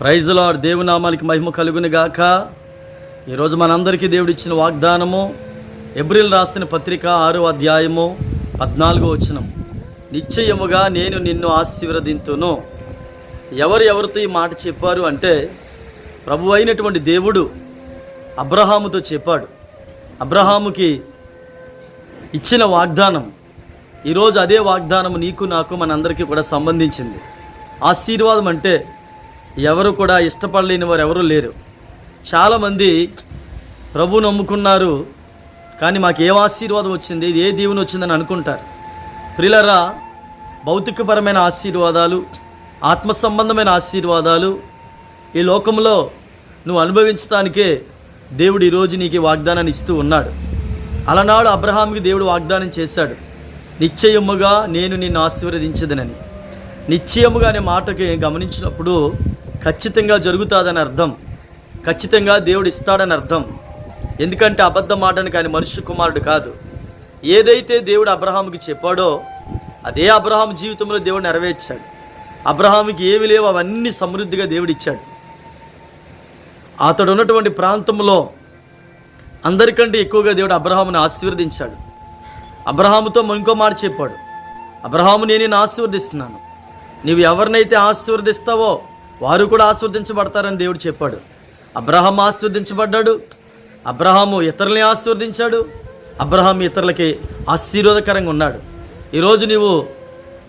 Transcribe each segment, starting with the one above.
ప్రైజ్లో దేవునామానికి మహిమ కలుగును గాక. ఈరోజు మనందరికీ దేవుడు ఇచ్చిన వాగ్దానము ఎబ్రిల్ రాసిన పత్రిక ఆరో అధ్యాయము పద్నాలుగో వచనం. నిశ్చయముగా నేను నిన్ను ఆశీర్వదింతును. ఎవరు ఎవరితో ఈ మాట చెప్పారు అంటే ప్రభు అయినటువంటి దేవుడు అబ్రహాముతో చెప్పాడు. అబ్రహాముకి ఇచ్చిన వాగ్దానం ఈరోజు అదే వాగ్దానం నీకు నాకు మనందరికీ కూడా సంబంధించింది. ఆశీర్వాదం అంటే ఎవరు కూడా ఇష్టపడలేని వారు ఎవరు లేరు. చాలామంది ప్రభు నమ్ముకున్నారు కానీ మాకు ఏం ఆశీర్వాదం వచ్చింది ఇది ఏ దీవెన వచ్చిందని అనుకుంటారు. ప్రిలరా భౌతికపరమైన ఆశీర్వాదాలు ఆత్మ సంబంధమైన ఆశీర్వాదాలు ఈ లోకంలో నువ్వు అనుభవించడానికే దేవుడు ఈరోజు నీకు వాగ్దానాన్ని ఇస్తూ ఉన్నాడు. అలనాడు అబ్రహాంకి దేవుడు వాగ్దానం చేశాడు నిశ్చయముగా నేను నిన్ను ఆశీర్వదించదనని. నిశ్చయముగా అనే మాటకి గమనించినప్పుడు ఖచ్చితంగా జరుగుతుందని అర్థం. ఖచ్చితంగా దేవుడు ఇస్తాడని అర్థం ఎందుకంటే అబద్ధ మాటని కానీ మనుష్య కుమారుడు కాదు. ఏదైతే దేవుడు అబ్రహాముకి చెప్పాడో అదే అబ్రహాం జీవితంలో దేవుడు నెరవేర్చాడు. అబ్రహాముకి ఏమి లేవు అవన్నీ సమృద్ధిగా దేవుడు ఇచ్చాడు అతడు ఉన్నటువంటి ప్రాంతంలో అందరికంటే ఎక్కువగా దేవుడు అబ్రహామును ఆశీర్వదించాడు. అబ్రహాముతో ఇంకో మాట చెప్పాడు. అబ్రహాము నేను ఆశీర్వదిస్తున్నాను. నీవు ఎవరినైతే ఆశీర్వదిస్తావో వారు కూడా ఆశీర్వదించబడతారని దేవుడు చెప్పాడు. అబ్రహాం ఆశీర్దించబడ్డాడు అబ్రహాము ఇతరులని ఆశీర్వదించాడు అబ్రహాం ఇతరులకి ఆశీర్వాదకరంగా ఉన్నాడు. ఈరోజు నీవు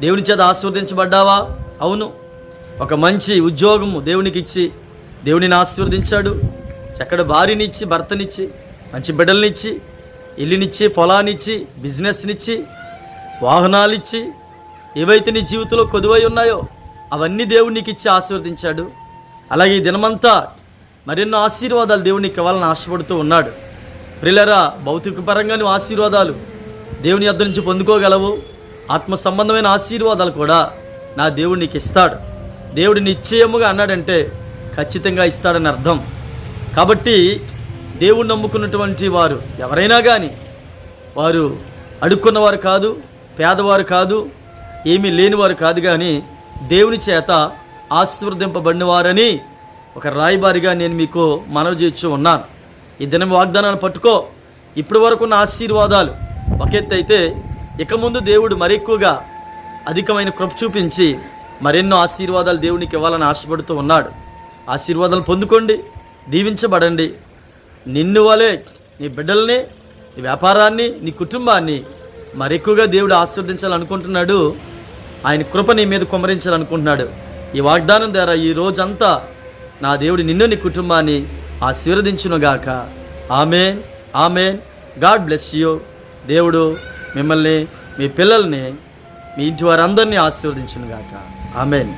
దేవుని చేత ఆశీర్వదించబడ్డావా అవును. ఒక మంచి ఉద్యోగము దేవునికి ఇచ్చి దేవునిని ఆశీర్వదించాడు చక్కటి భార్యనిచ్చి భర్తనిచ్చి మంచి బిడ్డలనిచ్చి ఇల్లునిచ్చి పొలానిచ్చి బిజినెస్నిచ్చి వాహనాలిచ్చి ఏవైతే నీ జీవితంలో కొదువై ఉన్నాయో అవన్నీ దేవుడు నీకు ఇచ్చి ఆశీర్వదించాడు. అలాగే ఈ దినమంతా మరెన్నో ఆశీర్వాదాలు దేవుడు నీకు ఇవ్వాలని ఆశపడుతూ ఉన్నాడు. ప్రిలరా భౌతిక పరంగా నువ్వు ఆశీర్వాదాలు దేవుని యొద్ద నుంచి పొందుకోగలవు. ఆత్మ సంబంధమైన ఆశీర్వాదాలు కూడా నా దేవుడు నీకు ఇస్తాడు. దేవుడు నిశ్చయముగా అన్నాడంటే ఖచ్చితంగా ఇస్తాడని అర్థం. కాబట్టి దేవుడు నమ్ముకున్నటువంటి వారు ఎవరైనా కానీ వారు అడుక్కున్నవారు కాదు పేదవారు కాదు ఏమీ లేనివారు కాదు కానీ దేవుని చేత ఆశీర్వదింపబడినవారని ఒక రాయబారిగా నేను మీకు మనవి చేయొచ్చు ఉన్నాను. ఈ దినం వాగ్దానాన్ని పట్టుకో. ఇప్పటి వరకు ఉన్న ఆశీర్వాదాలు ఒక ఎత్తు అయితే ఇక ముందు దేవుడు మరెక్కువగా అధికమైన కృప చూపించి మరెన్నో ఆశీర్వాదాలు దేవునికి ఇవ్వాలని ఆశపడుతూ ఉన్నాడు. ఆశీర్వాదాలు పొందుకోండి దీవించబడండి. నిన్ను వలే నీ బిడ్డల్ని నీ వ్యాపారాన్ని నీ కుటుంబాన్ని మరెక్కువగా దేవుడు ఆశీర్వదించాలనుకుంటున్నాడు. ఆయన కృప నీ మీద కుమరించాలనుకుంటున్నాడు. ఈ వాగ్దానం ద్వారా ఈ రోజంతా నా దేవుడు నిన్ను నీ కుటుంబాన్ని ఆశీర్వదించునుగాక. Amen amen. God bless you. దేవుడు మిమ్మల్ని మీ పిల్లల్ని మీ ఇంటి వారందరినీ ఆశీర్వదించునుగాక. ఆమెన్.